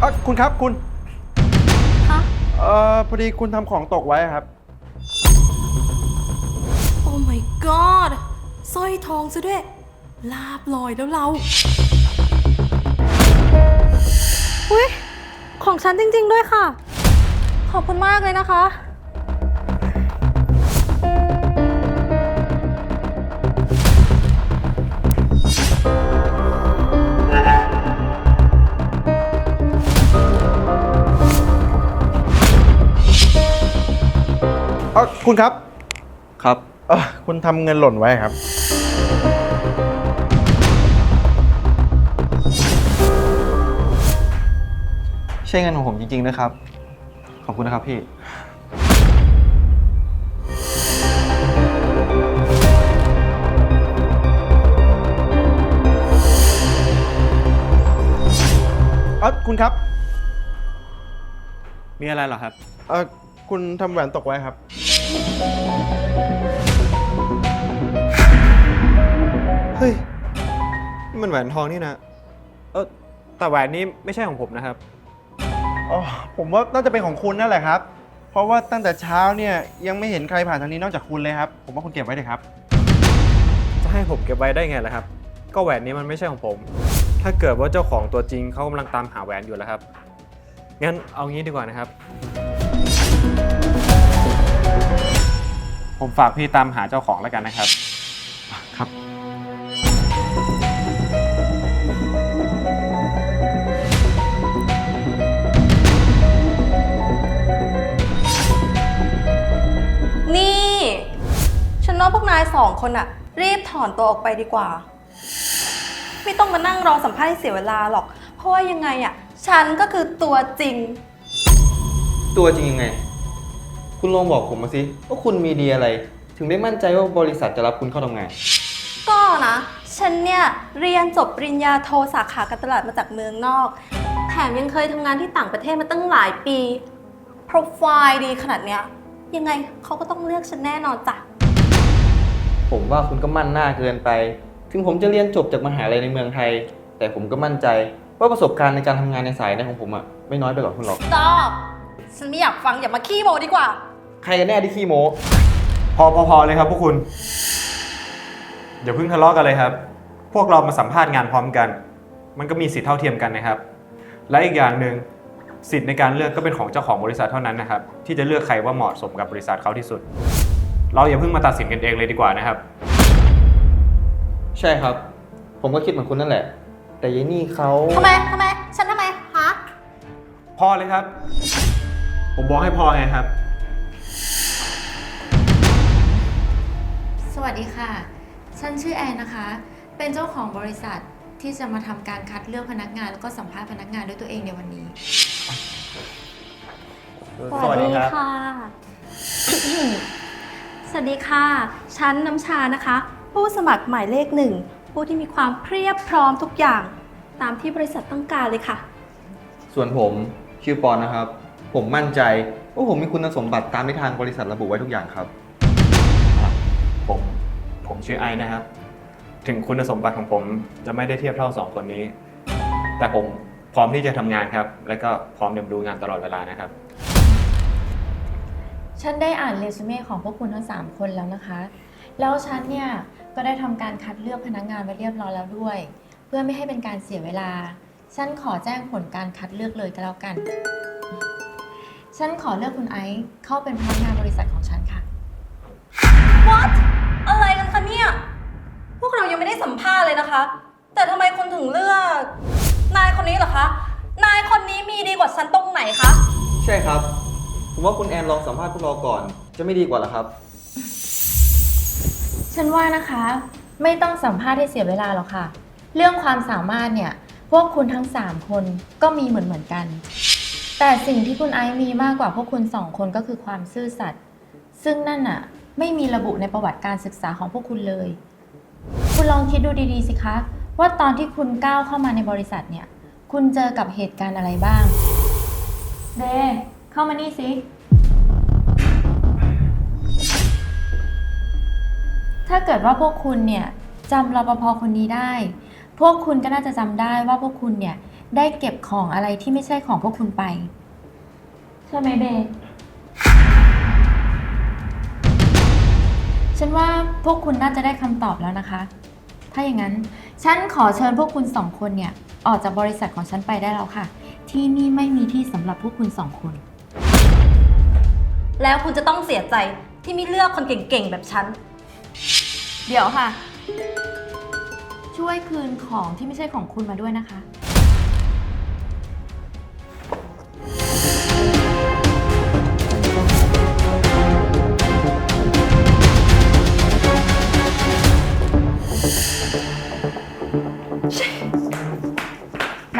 เออคุณครับคุณคะเอ่อพอดีคุณทำของตกไว้ครับ โอ้ my god สร้อยทองซะด้วย ลาบลอยแล้วเรา อุ้ยของฉันจริง ๆ ด้วยค่ะ ขอบคุณมากเลยนะคะ ออคุณครับครับ เออคุณทำเงินหล่นไว้ครับ ใช่เงินของผมจริงๆนะครับ ขอบคุณนะครับพี่ เออคุณครับ มีอะไรเหรอครับ เออคุณทำแหวนตกไว้ครับ เฮ้ยนี่มันแหวนทองนี่นะ เออแต่แหวนนี้ไม่ใช่ของผมนะครับ อ๋อผมว่าน่าจะเป็นของคุณนั่นแหละครับ เพราะว่าตั้งแต่เช้าเนี่ยยังไม่เห็นใครผ่านทางนี้นอกจากคุณเลยครับ ผมว่าคุณเก็บไว้เลยครับ จะให้ผมเก็บไว้ได้ไงล่ะครับ ก็แหวนนี้มันไม่ใช่ของผม ถ้าเกิดว่าเจ้าของตัวจริงเขากำลังตามหาแหวนอยู่แล้วครับ งั้นเอางี้ดีกว่านะครับ ผมฝากพี่ตามหาเจ้าของแล้วกันนะครับ ครับ นี่ ฉันว่าพวกนายสองคนอะรีบถอนตัวออกไปดีกว่า ไม่ต้องมานั่งรอสัมภาษณ์ให้เสียเวลาหรอก เพราะว่ายังไงอะฉันก็คือตัวจริง ตัวจริงยังไง คุณลองบอกผมมาสิว่าคุณมีดีอะไร ถึงได้มั่นใจว่าบริษัทจะรับคุณเข้าทำงาน ก็นะ ฉันเนี่ยเรียนจบปริญญาโทสาขาการตลาดมาจากเมืองนอก แถมยังเคยทำงานที่ต่างประเทศมาตั้งหลายปีโปรไฟล์ดีขนาดเนี้ยยังไงเขาก็ต้องเลือกฉันแน่นอนจ้ะผมว่าคุณก็มั่นหน้าเกินไป ถึงผมจะเรียนจบจากมหาลัยในเมืองไทย แต่ผมก็มั่นใจว่าประสบการณ์ในการทำงานในสายนี้ของผมอะไม่น้อยไปกว่าคุณหรอก stop ฉันไม่อยากฟังอย่ามาขี้โมดีกว่า ใครกันแน่ที่ขี้โม้ พอพอพอเลยครับพวกคุณ อย่าเพิ่งทะเลาะกันเลยครับ พวกเรามาสัมภาษณ์งานพร้อมกัน มันก็มีสิทธิเท่าเทียมกันนะครับ และอีกอย่างหนึ่งสิทธิในการเลือกก็เป็นของเจ้าของบริษัทเท่านั้นนะครับ ที่จะเลือกใครว่าเหมาะสมกับบริษัทเขาที่สุด เราอย่าเพิ่งมาตัดสินกันเองเลยดีกว่านะครับ ใช่ครับ ผมก็คิดเหมือนคุณนั่นแหละ แต่ยายนี่เขาทำไมทำไม ฉันทำไมฮะพอเลยครับ ผมบอกให้พอไงครับ สวัสดีค่ะ ฉันชื่อแอนนะคะ เป็นเจ้าของบริษัทที่จะมาทำการคัดเลือกพนักงานแล้วก็สัมภาษณ์พนักงานด้วยตัวเองในวันนี้ สวัสดีค่ะสวัสดีค่ะฉันน้ำชานะคะ ผู้สมัครหมายเลขหนึ่ง ผู้ที่มีความเพรียบพร้อมทุกอย่าง ตามที่บริษัทต้องการเลยค่ะ ส่วนผมชื่อปอนนะครับ ผมมั่นใจว่าผมมีคุณสมบัติตามที่ทางบริษัทระบุไว้ทุกอย่างครับ ผม ผมชื่อไอนะครับ ถึงคุณสมบัติของผมจะไม่ได้เทียบเท่าสองคนนี้ แต่ผมพร้อมที่จะทำงานครับ และก็พร้อมเรียนรู้งานตลอดเวลานะครับ ฉันได้อ่านเรซูเม่ของพวกคุณทั้ง 3 คนแล้วนะคะ แล้วฉันเนี่ย ก็ได้ทำการคัดเลือกพนักงานไว้เรียบร้อยแล้วด้วย เพื่อไม่ให้เป็นการเสียเวลา ฉันขอแจ้งผลการคัดเลือกเลยก็แล้วกัน ฉันขอเลือกคุณไอซ์เข้าเป็นพนักงานบริษัทของฉันค่ะ What อะไรกันคะเนี่ย พวกเรายังไม่ได้สัมภาษณ์เลยนะคะ แต่ทำไมคุณถึงเลือก นายคนนี้เหรอคะ นายคนนี้มีดีกว่าฉันตรงไหนคะ ใช่ครับ ผมว่าคุณแอนลองสัมภาษณ์พวกเราก่อน จะไม่ดีกว่าเหรอครับ ฉันว่านะคะ ไม่ต้องสัมภาษณ์ให้เสียเวลาหรอกค่ะ เรื่องความสามารถเนี่ย พวกคุณทั้ง 3 คนก็มีเหมือนเหมือนๆกัน แต่สิ่งที่คุณไอซ์มีมากกว่าพวกคุณสองคนก็คือความซื่อสัตย์ซึ่งนั่นน่ะ ไม่มีระบุในประวัติการศึกษาของพวกคุณเลย คุณลองคิดดูดีๆสิคะ ว่าตอนที่คุณก้าวเข้ามาในบริษัทเนี่ย คุณเจอกับเหตุการณ์อะไรบ้าง เดเข้ามานี่สิ ถ้าเกิดว่าพวกคุณเนี่ยจำรปภคนนี้ได้ พวกคุณก็น่าจะจำได้ว่าพวกคุณเนี่ยได้เก็บของอะไรที่ไม่ใช่ของพวกคุณไป ใช่ไหมเบย์ ฉันว่าพวกคุณน่าจะได้คำตอบแล้วนะคะ ถ้าอย่างนั้น ฉันขอเชิญพวกคุณสองคนเนี่ย ออกจากบริษัทของฉันไปได้แล้วค่ะ ที่นี่ไม่มีที่สำหรับพวกคุณสองคน แล้วคุณจะต้องเสียใจที่ไม่เลือกคนเก่งๆ แบบฉัน เดี๋ยวค่ะ ช่วยคืนของที่ไม่ใช่ของคุณมาด้วยนะคะ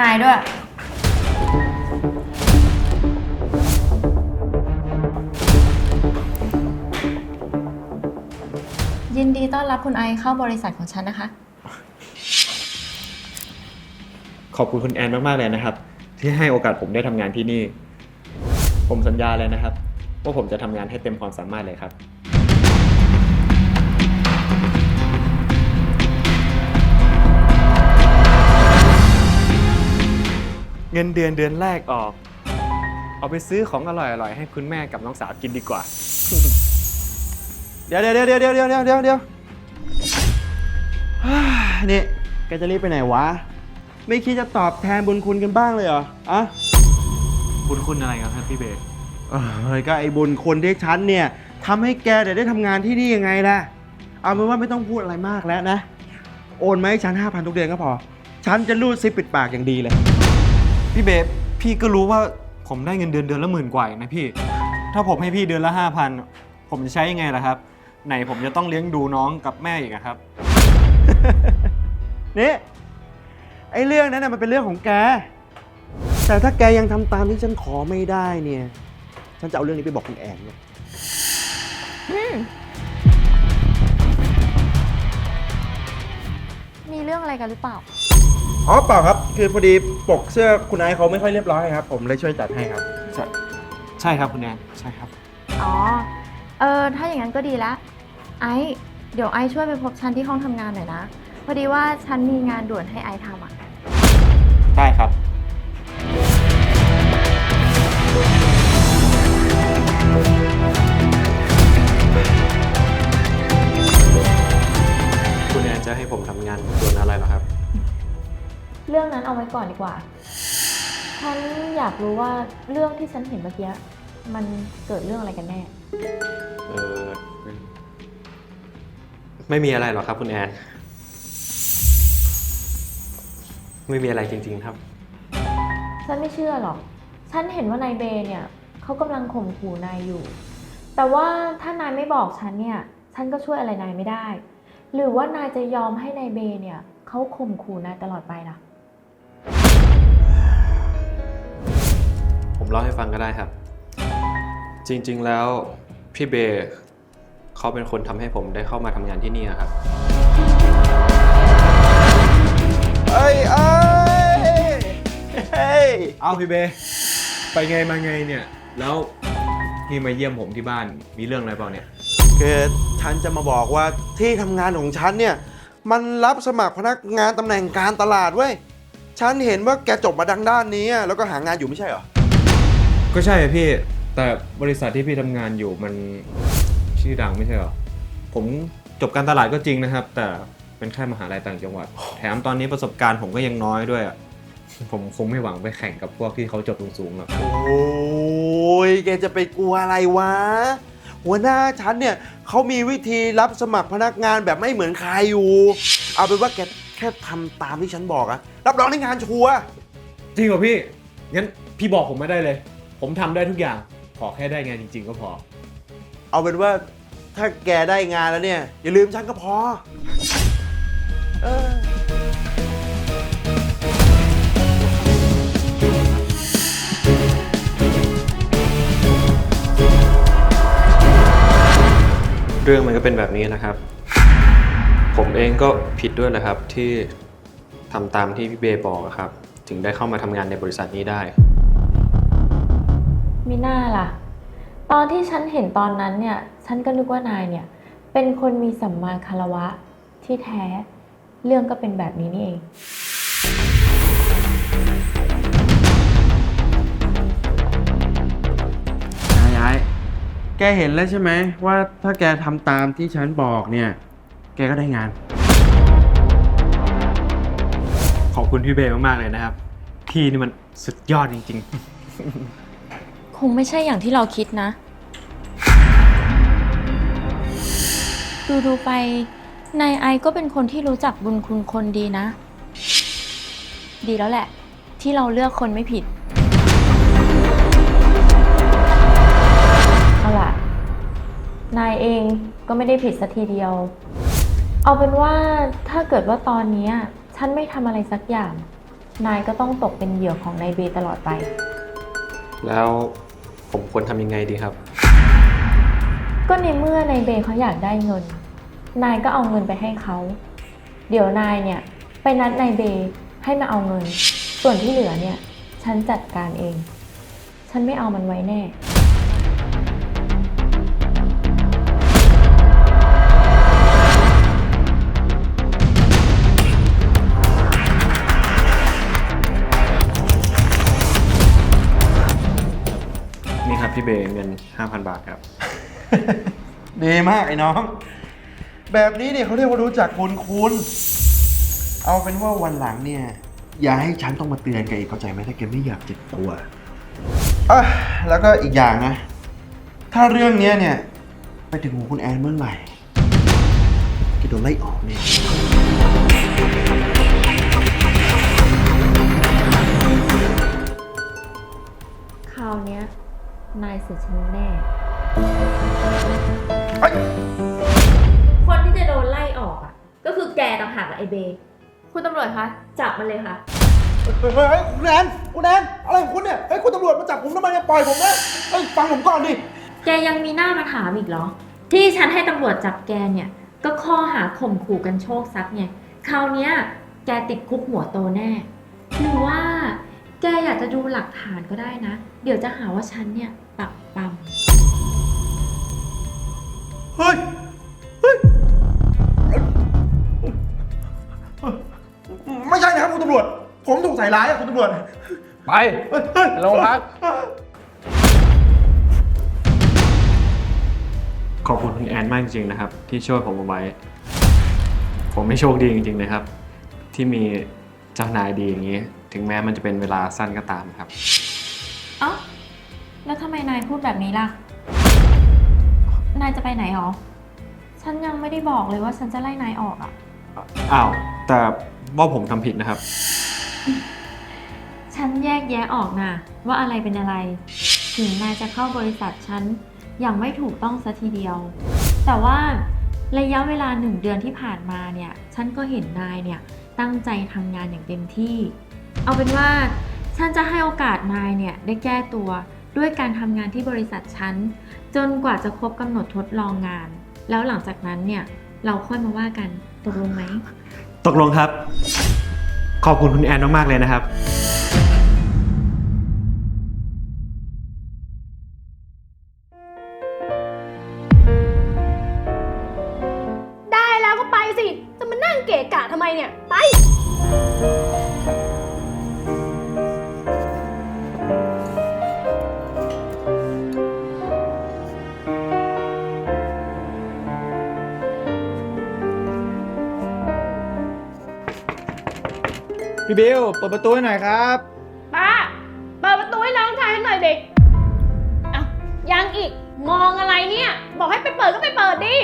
นายด้วย ยินดีต้อนรับคุณไอเข้าบริษัทของฉันนะคะ ขอบคุณคุณแอนมาก ๆ เลยนะครับ ที่ให้โอกาสผมได้ทำงานที่นี่ ผมสัญญาเลยนะครับ ว่าผมจะทำงานให้เต็มความสามารถเลยครับ งินเดือนเดือนแรกออก เอาไปซื้อของอร่อยๆให้คุณแม่กับน้องสาวกินดีกว่า เดี๋ยวเดี๋ยวเดี๋ยวเดี๋ยวเดี๋ยวเดี๋ยวเดี๋ยวเดี๋ยวฮ่านี่แกจะรีบไปไหนวะ ไม่คิดจะตอบแทนบุญคุณกันบ้างเลยเหรออะบุญคุณอะไรครับพี่เบย์เอ้ยก็ไอ้บุญคุณที่ฉันเนี่ยทำให้แกเนี่ยได้ทำงานที่นี่ยังไงล่ะ เอาเป็นว่าไม่ต้องพูดอะไรมากแล้วนะ โอนมาให้ฉันห้าพันทุกเดือนก็พอ ฉันจะรูดซิปปิดปากอย่างดีเลย พี่เบย์พี่ก็รู้ว่าผมได้เงินเดือนเดือนละหมื่นกว่าเองนะพี่ ถ้าผมให้พี่เดือนละห้าพันผมจะใช้ยังไงล่ะครับ ไหนผมจะต้องเลี้ยงดูน้องกับแม่อีกอะครับ นี่ไอ้เรื่องนั้นน่ะมันเป็นเรื่องของแก แต่ถ้าแกยังทำตามที่ฉันขอไม่ได้เนี่ย ฉันจะเอาเรื่องนี้ไปบอกคุณแอนเนี่ยมีเรื่องอะไรกันหรือเปล่า อ๋อเปล่าครับ คือพอดีปกเสื้อคุณไอซ์เขาไม่ค่อยเรียบร้อยครับ ผมเลยช่วยจัดให้ครับใช่ครับคุณแอนใช่ครับอ๋อ เออ ถ้าอย่างนั้นก็ดีละ ไอซ์เดี๋ยวไอซ์ช่วยไปพบฉันที่ห้องทำงานหน่อยนะ พอดีว่าฉันมีงานด่วนให้ไอซ์ทำอะ ได้ครับ เรื่องนั้นเอาไว้ก่อนดีกว่า ฉันอยากรู้ว่าเรื่องที่ฉันเห็นเมื่อกี้มันเกิดเรื่องอะไรกันแน่ เออไม่มีอะไรหรอกครับ คุณแอน ไม่มีอะไรจริง ๆ ครับ ฉันไม่เชื่อหรอก ฉันเห็นว่านายเบย์เนี่ยเขากำลังข่มขู่นายอยู่ แต่ว่าถ้านายไม่บอกฉันเนี่ย ฉันก็ช่วยอะไรนายไม่ได้ หรือว่านายจะยอมให้นายเบย์เนี่ยเขาข่มขู่นายตลอดไปล่ะ เล่าให้ฟังก็ได้ครับ จริงๆแล้วพี่เบย์เขาเป็นคนทำให้ผมได้เข้ามาทำงานที่นี่อะครับ เอ้ยเอ้ยเฮ้ยเอาพี่เบย์ไปไงมาไงเนี่ย แล้วพี่มาเยี่ยมผมที่บ้าน มีเรื่องอะไรเปล่าเนี่ย คือฉันจะมาบอกว่าที่ทำงานของฉันเนี่ย มันรับสมัครพนักงานตำแหน่งการตลาดเว้ย ฉันเห็นว่าแกจบมาดังด้านนี้อะแล้วก็หางานอยู่ไม่ใช่เหรอ ก็ใช่อะพี่ แต่บริษัทที่พี่ทำงานอยู่มันชื่อดังไม่ใช่เหรอ ผมจบการตลาดก็จริงนะครับ แต่เป็นแค่มหาลัยต่างจังหวัด แถมตอนนี้ประสบการณ์ผมก็ยังน้อยด้วยอะผมคงไม่หวังไปแข่งกับพวกที่เขาจบสูงๆหรอกโอ้ยแกจะไปกลัวอะไรวะ หัวหน้าฉันเนี่ยเขามีวิธีรับสมัครพนักงานแบบไม่เหมือนใครอยู่ เอาเป็นว่าแกแค่ทำตามที่ฉันบอกอะรับรองได้งานชัวร์จริงเหรอพี่งั้นพี่บอกผมมาได้เลย ผมทำได้ทุกอย่าง ขอแค่ได้งานจริง ๆ ก็พอ เอาเป็นว่าถ้าแกได้งานแล้วเนี่ย อย่าลืมฉันก็พอ เออ เรื่องมันก็เป็นแบบนี้นะครับ ผมเองก็ผิดด้วยแหละครับที่ทำตามที่พี่เบย์บอกอะครับ ถึงได้เข้ามาทำงานในบริษัทนี้ได้ มีน่าล่ะ ตอนที่ฉันเห็นตอนนั้นเนี่ย ฉันก็นึกว่านายเนี่ย เป็นคนมีสัมมาคารวะที่แท้ เรื่องก็เป็นแบบนี้นี่เอง นายาย แกเห็นแล้วใช่ไหมว่าถ้าแกทำตามที่ฉันบอกเนี่ย แกก็ได้งาน ขอบคุณพี่เบย์มากๆเลยนะครับ พี่นี่มันสุดยอดจริง คงไม่ใช่อย่างที่เราคิดนะ ดูดูไป นายไอก็เป็นคนที่รู้จักบุญคุณคนดีนะ ดีแล้วแหละ ที่เราเลือกคนไม่ผิด เอาล่ะ นายเองก็ไม่ได้ผิดสัทีเดียว เอาเป็นว่าถ้าเกิดว่าตอนนี้ฉันไม่ทำอะไรสักอย่าง นายก็ต้องตกเป็นเหยื่อของนายเบย์ตลอดไป แล้ว ผมควรทำยังไงดีครับ ก็ในเมื่อนายเบย์เขาอยากได้เงิน นายก็เอาเงินไปให้เขา เดี๋ยวนายเนี่ยไปนัดนายเบย์ให้มาเอาเงิน ส่วนที่เหลือเนี่ย ฉันจัดการเอง ฉันไม่เอามันไว้แน่ พี่เบย์เงิน 5,000 บาทครับ ดีมากไอ้น้อง แบบนี้เนี่ยเขาเรียกว่ารู้จักบุญคุณ เอาเป็นว่าวันหลังเนี่ย อย่าให้ฉันต้องมาเตือนแกอีกเข้าใจไหมถ้าแกไม่อยากเจ็บตัวอะแล้วก็อีกอย่างนะ ถ้าเรื่องเนี้ยเนี่ย ไปถึงหูคุณแอนเมื่อไหร่แกโดนไล่ออกเนี่ยคราวเนี้ย นายเสียฉันแน่เอ้ยคนที่จะโดนไล่ออกอะ ก็คือแกต่างหากไอเบย์คุณตำรวจคะ จับมันเลยค่ะ เฮ้ยเฮ้ยเฮ้ยคุณแอนคุณแอนอะไรของคุณเนี่ยเฮ้ยคุณตำรวจมาจับผมทำไมเนี่ยปล่อยผมนะเฮ้ยฟังผมก่อนดิแกยังมีหน้ามาถามอีกเหรอ ที่ฉันให้ตำรวจจับแกเนี่ย ก็ข้อหาข่มขู่กันโชคทรัพย์ไงคราวเนี้ยแกติดคุกหัวโตแน่หรือว่า แกอยากจะดูหลักฐานก็ได้นะ เดี๋ยวจะหาว่าฉันเนี่ยปักปั๊มเฮ้ย เฮ้ย ไม่ใช่นะครับคุณตำรวจ ผมถูกใส่ร้ายอะคุณตำรวจ ไป เฮ้ยเฮ้ยโรงพัก ขอบคุณคุณแอนมากจริงๆนะครับ ที่ช่วยผมเอาไว้ ผมไม่โชคดีจริงๆนะครับ ที่มีเจ้านายดีอย่างนี้ ถึงแม้มันจะเป็นเวลาสั้นก็ตามครับ เอ้าแล้วทำไมนายพูดแบบนี้ล่ะ นายจะไปไหนหรอ ฉันยังไม่ได้บอกเลยว่าฉันจะไล่นายออกอะ อ้าว แต่ว่าผมทำผิดนะครับ ฉันแยกแยะออกนะว่าอะไรเป็นอะไร ถึงนายจะเข้าบริษัทฉันอย่างไม่ถูกต้องซะทีเดียว แต่ว่าระยะเวลาหนึ่งเดือนที่ผ่านมาเนี่ย ฉันก็เห็นนายเนี่ยตั้งใจทำงานอย่างเต็มที่ เอาเป็นว่าฉันจะให้โอกาสนายเนี่ยได้แก้ตัวด้วยการทำงานที่บริษัทฉัน จนกว่าจะครบกำหนดทดลองงาน แล้วหลังจากนั้นเนี่ยเราค่อยมาว่ากันตกลงไหม ตกลงครับ ขอบคุณคุณแอนมากๆเลยนะครับ เปิดประตูให้หน่อยครับ ป้า เปิดประตูให้น้องชายให้หน่อยดิเอ้ายังอีก มองอะไรเนี่ย บอกให้ไปเปิดก็ไปเปิดดิ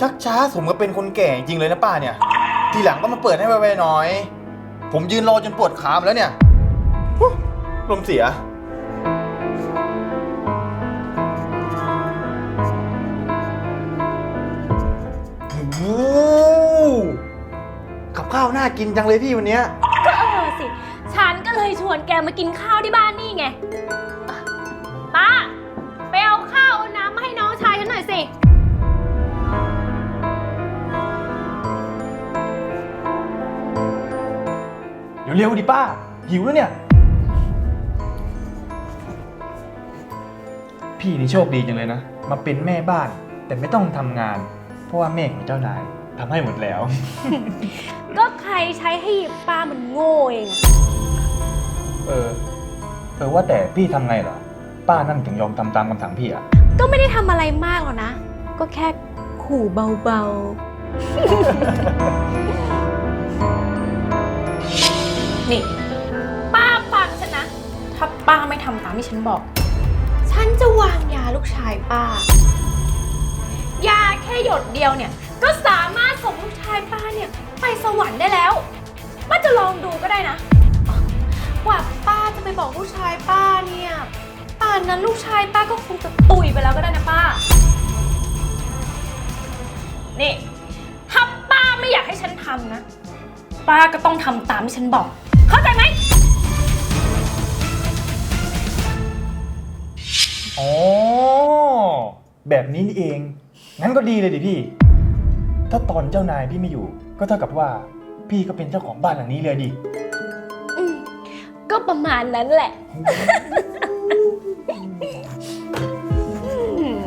ชักช้าสมกับเป็นคนแก่จริงเลยนะป้าเนี่ย ทีหลังก็มาเปิดให้ไวๆหน่อย ผมยืนรอจนปวดขาหมดแล้วเนี่ยฮู้ ลมเสียโอ้โหกับข้าวน่ากินจังเลยพี่วันเนี้ย ก็เออสิ ฉันก็เลยชวนแกมากินข้าวที่บ้านนี่ไงอะป้า ไปเอาข้าวเอาน้ำมาให้น้องชายฉันหน่อยสิเร็วๆดิป้า หิวแล้วเนี่ย พี่นี่โชคดีจังเลยนะ มาเป็นแม่บ้าน แต่ไม่ต้องทำงาน เพราะว่าเมฆของเจ้านายทำให้หมดแล้ว ก็ใครใช้ให้ป้ามันโง่เองอะเออ เออว่าแต่พี่ทำไงเหรอ ป้านั่นถึงยอมทำตามคำสั่งพี่อะก็ไม่ได้ทำอะไรมากหรอกนะ ก็แค่ขู่เบาๆ นี่ ป้าฟังฉันนะ ถ้าป้าไม่ทำตามที่ฉันบอกฉัน จะวางยาลูกชายป้า ยาแค่หยดเดียวเนี่ย ก็สามารถส่งลูกชายป้าเนี่ยไปสวรรค์ได้แล้ว ป้าจะลองดูก็ได้นะ กว่าป้าจะไปบอกลูกชายป้าเนี่ย ป่านนั้นลูกชายป้าก็คงจะตุยไปแล้วก็ได้นะป้า นี่ ถ้าป้าไม่อยากให้ฉันทำนะ ป้าก็ต้องทำตามที่ฉันบอก เข้าใจไหม อ๋อ แบบนี้นี่เอง งั้นก็ดีเลยดิพี่ ถ้าตอนเจ้านายพี่ไม่อยู่ ก็เท่ากับว่า พี่ก็เป็นเจ้าของบ้านหลังนี้เลยดิ อืมก็ประมาณนั้นแหละ อืม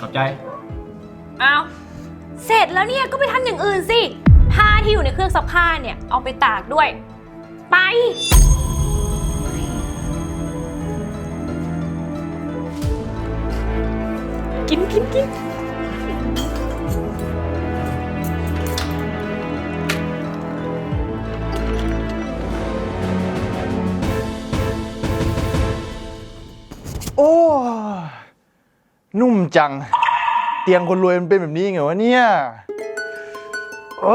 ขอบใจ เอาเสร็จแล้วเนี่ยก็ไปทำอย่างอื่นสิผ้า ที่อยู่ในเครื่องซักผ้าเนี่ยเอาไปตากด้วย ไป กินกินกินโอ้ นุ่มจัง เตียงคนรวยมันเป็นแบบนี้ไงวะเนี่ย เอ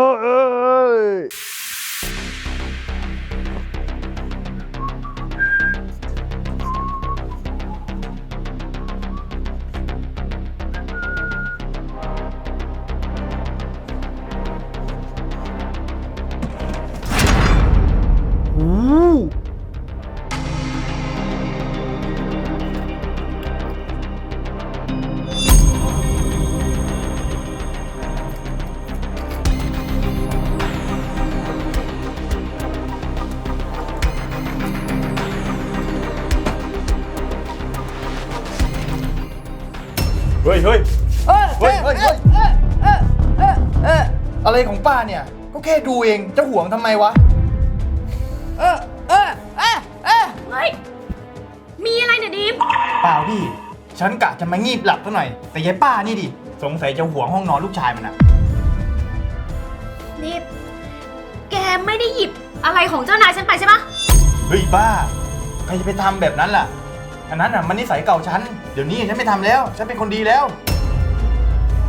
เนี่ยก็แค่ดูเองจะห่วงทำไมวะเฮ้ย มีอะไรเนี่ยดิมเปล่าพี่ ฉันกะจะมางีบหลับซะหน่อย แต่ยายป้านี่ดิ สงสัยจะห่วงห้องนอนลูกชายมันอะนี่แกไม่ได้หยิบอะไรของเจ้านายฉันไปใช่ปะเฮ้ยป้า ใครจะไปทำแบบนั้นล่ะ อันนั้นอะมันนิสัยเก่าฉัน เดี๋ยวนี้ฉันไม่ทำแล้ว ฉันเป็นคนดีแล้ว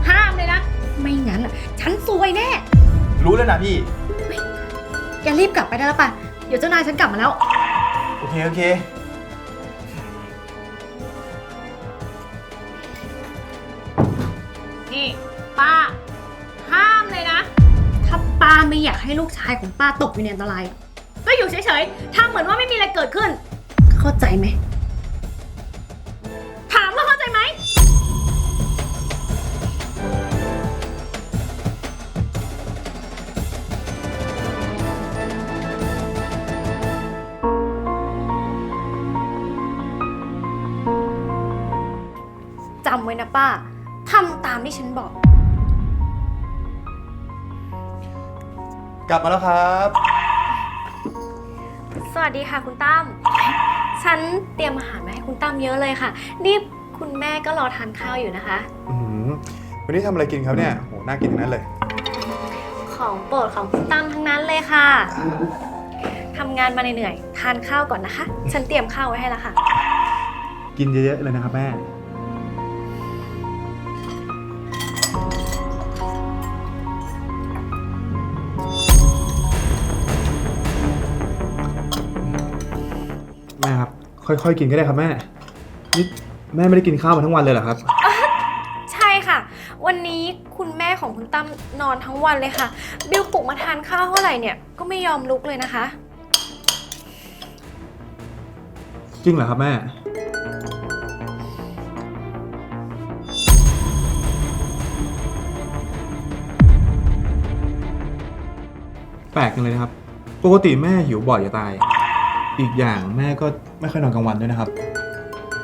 ห้ามเลยนะ ไม่งั้นอะฉันซวยแน่ รู้แล้วนะพี่ แกรีบกลับไปได้แล้วปะเดี๋ยวเจ้านายฉันกลับมาแล้ว โอเค โอเค นี่ป้า ห้ามเลยนะ ถ้าป้าไม่อยากให้ลูกชายของป้าตกอยู่ในอันตรายอะก็อยู่เฉยๆทำเหมือนว่าไม่มีอะไรเกิดขึ้น เข้าใจไหมำไว้นะป้าทำตามที่ฉันบอก กลับมาแล้วครับ สวัสดีค่ะคุณตั้ม ฉันเตรียมอาหารมาให้คุณตั้มเยอะเลยค่ะ นี่คุณแม่ก็รอทานข้าวอยู่นะคะ อื้อหือวันนี้ทำอะไรกินครับเนี่ยโหน่ากินทั้งนั้นเลย ของโปรดของคุณตั้มทั้งนั้นเลยค่ะทำงานมาเหนื่อยๆทานข้าวก่อนนะคะ ฉันเตรียมข้าวไว้ให้แล้วค่ะ กินเยอะๆเลยนะครับแม่แม่ ครับค่อยๆ กินก็ได้ครับแม่นี่แม่ไม่ได้กินข้าวมาทั้งวันเลยเหรอครับ ใช่ค่ะ วันนี้คุณแม่ของคุณตั้มนอนทั้งวันเลยค่ะ บิวปลุกมาทานข้าวเท่าไหร่เนี่ยก็ไม่ยอมลุกเลยนะคะ จริงเหรอครับแม่ แปลกจังเลยนะครับ ปกติแม่หิวบ่อยจะตาย อีกอย่างแม่ก็ ไม่ค่อยนอนกลางวันด้วยนะครับ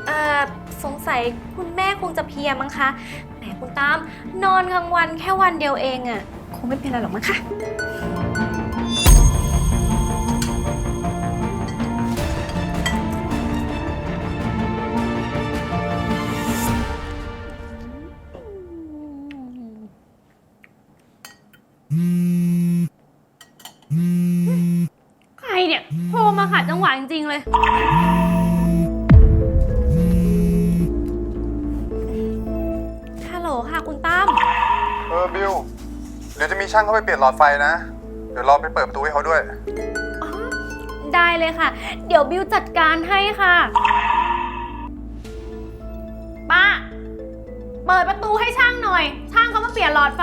เอ่อสงสัยคุณแม่คงจะเพลียมั้งคะ แหมคุณตาม นอนกลางวันแค่วันเดียวเองอะ่ะ คงไม่เป็นไรหรอกมั้งคะ จังหวะจริงๆเลย ฮัลโหลค่ะคุณตั้ม เออบิว เดี๋ยวจะมีช่างเข้าไปเปลี่ยนหลอดไฟนะ เดี๋ยวรอไปเปิดประตูให้เขาด้วย ได้เลยค่ะ เดี๋ยวบิวจัดการให้ค่ะ ป้า เปิดประตูให้ช่างหน่อย ช่างเขามาเปลี่ยนหลอดไฟ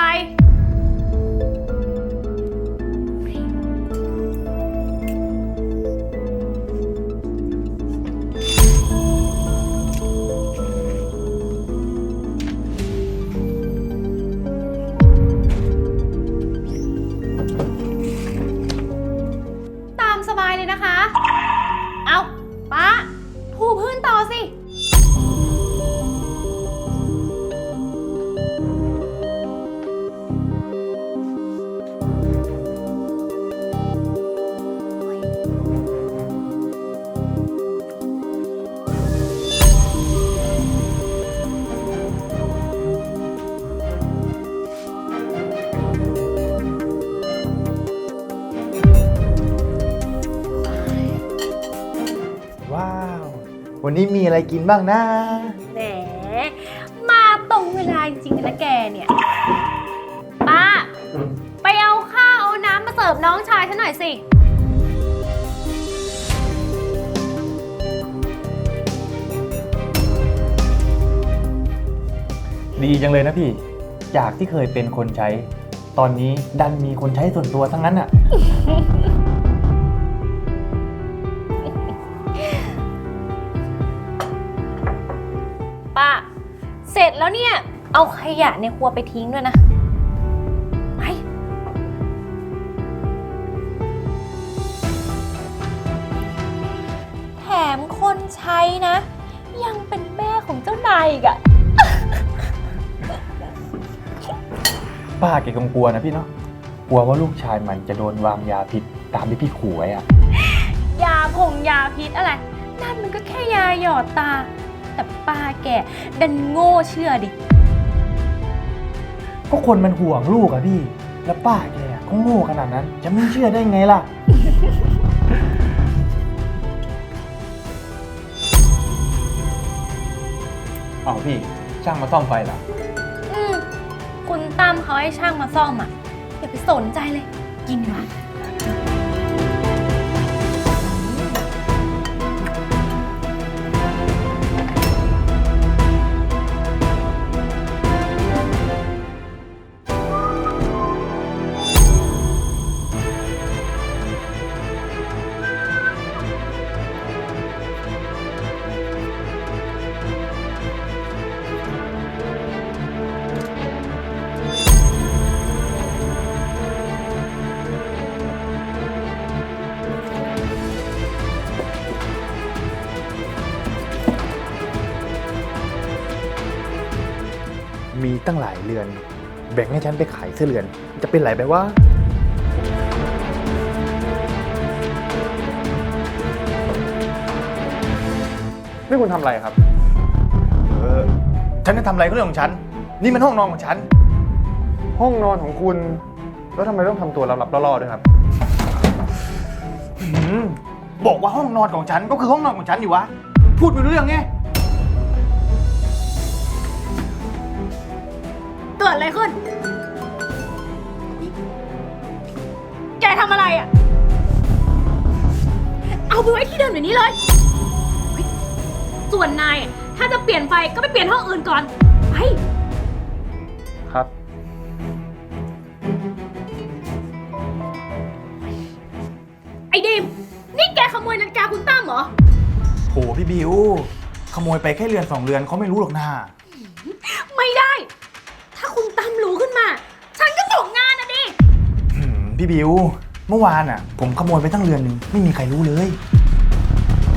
นนี้มีอะไรกินบ้างนะ แหม มาตรงเวลาจริงๆนะแกเนี่ยป้าไปเอาข้าวเอาน้ำมาเสิร์ฟน้องชายฉันหน่อยสิ ดีจังเลยนะพี่ จากที่เคยเป็นคนใช้ ตอนนี้ดันมีคนใช้ส่วนตัวทั้งนั้นอะ เสร็จแล้วเนี่ย เอาขยะในครัวไปทิ้งด้วยนะ ไป แถมคนใช้นะ ยังเป็นแม่ของเจ้านายอีกอะป้าแกคงกลัวนะพี่เนาะ กลัวว่าลูกชายมันจะโดนวางยาพิษตามที่พี่ขู่ไว้อะยาผงยาพิษอะไร นั่นมันก็แค่ยาหยอดตา แต่ป้าแกดันโง่เชื่อดิ ก็คนมันห่วงลูกอะพี่ แล้วป้าแกก็โง่ขนาดนั้น จะไม่เชื่อได้ไงล่ะ เอาพี่ช่างมาซ่อมไฟเหรออืมคุณตั้มเขาให้ช่างมาซ่อมอะอย่าไปสนใจเลย กินดีกว่า ตั้งหลายเรือน แบ่งให้ฉันไปขายเสื้อเรือน จะเป็นไรไปว่า นี่คุณทำอะไรครับ เออ ฉันจะทำอะไรก็เรื่องของฉัน นี่มันห้องนอนของฉัน ห้องนอนของคุณ แล้วทำไมต้องทำตัวลับๆล่อๆด้วยครับหืมบอกว่าห้องนอนของฉันก็คือห้องนอนของฉันอยู่วะ พูดไม่รู้เรื่องไง ดอะไรขึ้น แกทำอะไรอะ เอาไปไว้ที่เดิมอย่างนี้เลยเฮ้ยส่วนนายอะถ้าจะเปลี่ยนไฟก็ไปเปลี่ยนห้องอื่นก่อน ไป ครับ ไอ้ดิม นี่แกขโมยนาฬิกาคุณตั้มเหรอ โหพี่บิว ขโมยไปแค่เรือนสองเรือนเขาไม่รู้หรอกนะ พี่บิว เมื่อวานอะ ผมขโมยไปตั้งเรือนหนึงไม่มีใครรู้เลย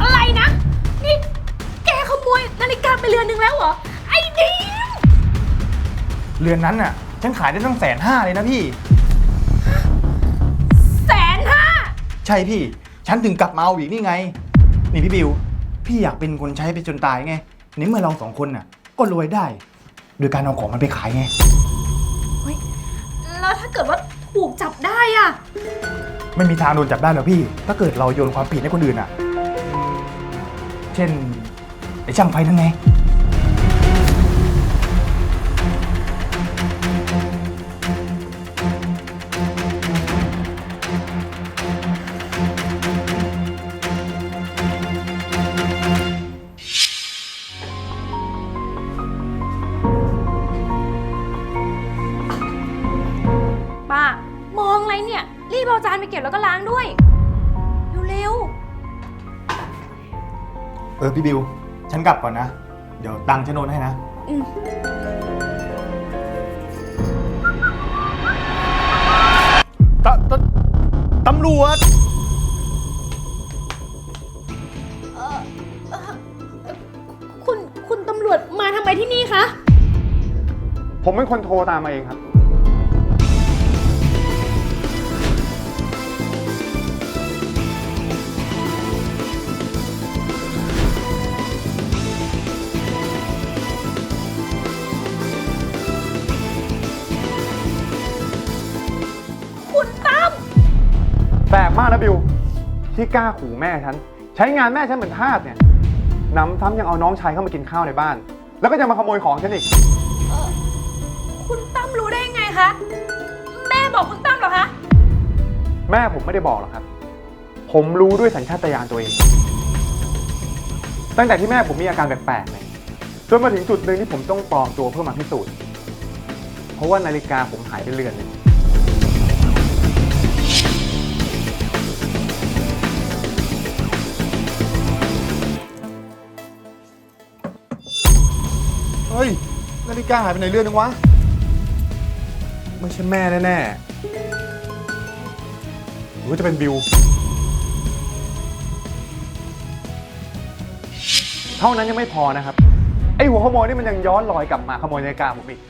อะไรนะไปเรือนนึงแล้วเหรอ ไอ้ดิมเรือนนั้นน่ะฉันขายได้ตั้งแสนห้าเลยนะพี่ แสนห้าใช่พี่ ฉันถึงกลับมาเอาอีกนี่ไง นี่พี่บิว พี่อยากเป็นคนใช้ไปจนตายไงในเมื่อเราสองคนน่ะ ก็รวยได้ โดยการเอาของมันไปขายไง แล้วถ้าเกิดว่า ถูกจับได้อะไม่มีทางโดนจับได้หรอกพี่ ถ้าเกิดเราโยนความผิดให้คนอื่นอะ เช่นไอ้ช่างไฟนั่นไง มองอะไรเนี่ย รีบเอาจานไปเก็บแล้วก็ล้างด้วย เร็วเออพี่บิว ฉันกลับก่อนนะ เดี๋ยวตังค์ฉันโอนให้นะ ๆอืมตตตำรวจ คุณคุณตำรวจมาทำไมที่นี่คะ ผมเป็นคนโทรตามมาเองครับ ที่กล้าขู่แม่ฉัน ใช้งานแม่ฉันเหมือนทาสเนี่ยน้ำซ้ำยังเอาน้องชายเข้ามากินข้าวในบ้าน แล้วก็ยังมาขโมยของฉันอีกคุณตั้มรู้ได้ยังไงคะ แม่บอกคุณตั้มเหรอคะ แม่ผมไม่ได้บอกหรอกครับ ผมรู้ด้วยสัญชาตญาณตัวเอง ตั้งแต่ที่แม่ผมมีอาการแปลกๆเลยจนมาถึงจุดหนึ่งที่ผมต้องปลอมตัวเพื่อมาพิสูจน์ เพราะว่านาฬิกาผมหายไปเรือนหนึง ฮ้ย นาฬิกาหายไปไหนเรื่อนนึงวะ ไม่ใช่แม่แน่ๆหรือว่าจะเป็นบิว เท่านั้นยังไม่พอนะครับ ไอหัวขโมยนี่มันยังย้อนรอยกลับมาขโมยนาฬิกาผมอีก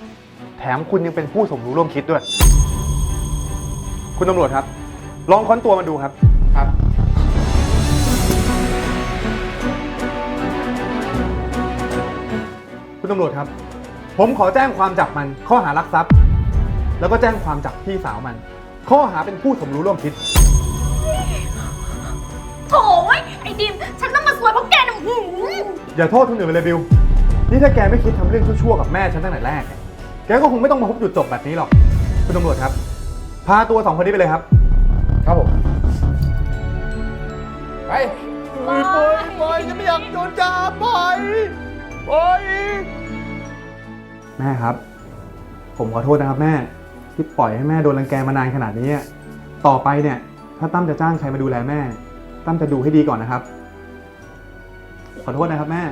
แถมคุณยังเป็นผู้สมรู้ร่วมคิดด้วย คุณตำรวจครับ ลองค้นตัวมันดูครับ ครับคุณตำรวจครับ ผมขอแจ้งความจับมันข้อหารักทรัพย์ แล้วก็แจ้งความจับพี่สาวมัน ข้อหาเป็นผู้สมรู้ร่วมคิด โถ่เว้ยไอ้ดิม ฉันต้องมาสวยเพราะแกนะหืมอย่าโทษคนอื่นไปเลยบิว นี่ถ้าแกไม่คิดทำเรื่องชั่วๆกับแม่ฉันตั้งแต่แรกเนี่ยแกก็คงไม่ต้องมาพบจุดจบแบบนี้หรอก คุณตำรวจครับ พาตัวสองคนนี้ไปเลยครับ ครับผม ไป ปล่อยปล่อยจะไม่อยากโดนจับปล่อยปล่อย แม่ครับ ผมขอโทษนะครับแม่ที่ปล่อยให้แม่โดนรังแกมานานขนาดนี้ต่อไปเนี่ย ถ้าตั้มจะจ้างใครมาดูแลแม่ ตั้มจะดูให้ดีก่อนนะครับ ขอโทษนะครับแม่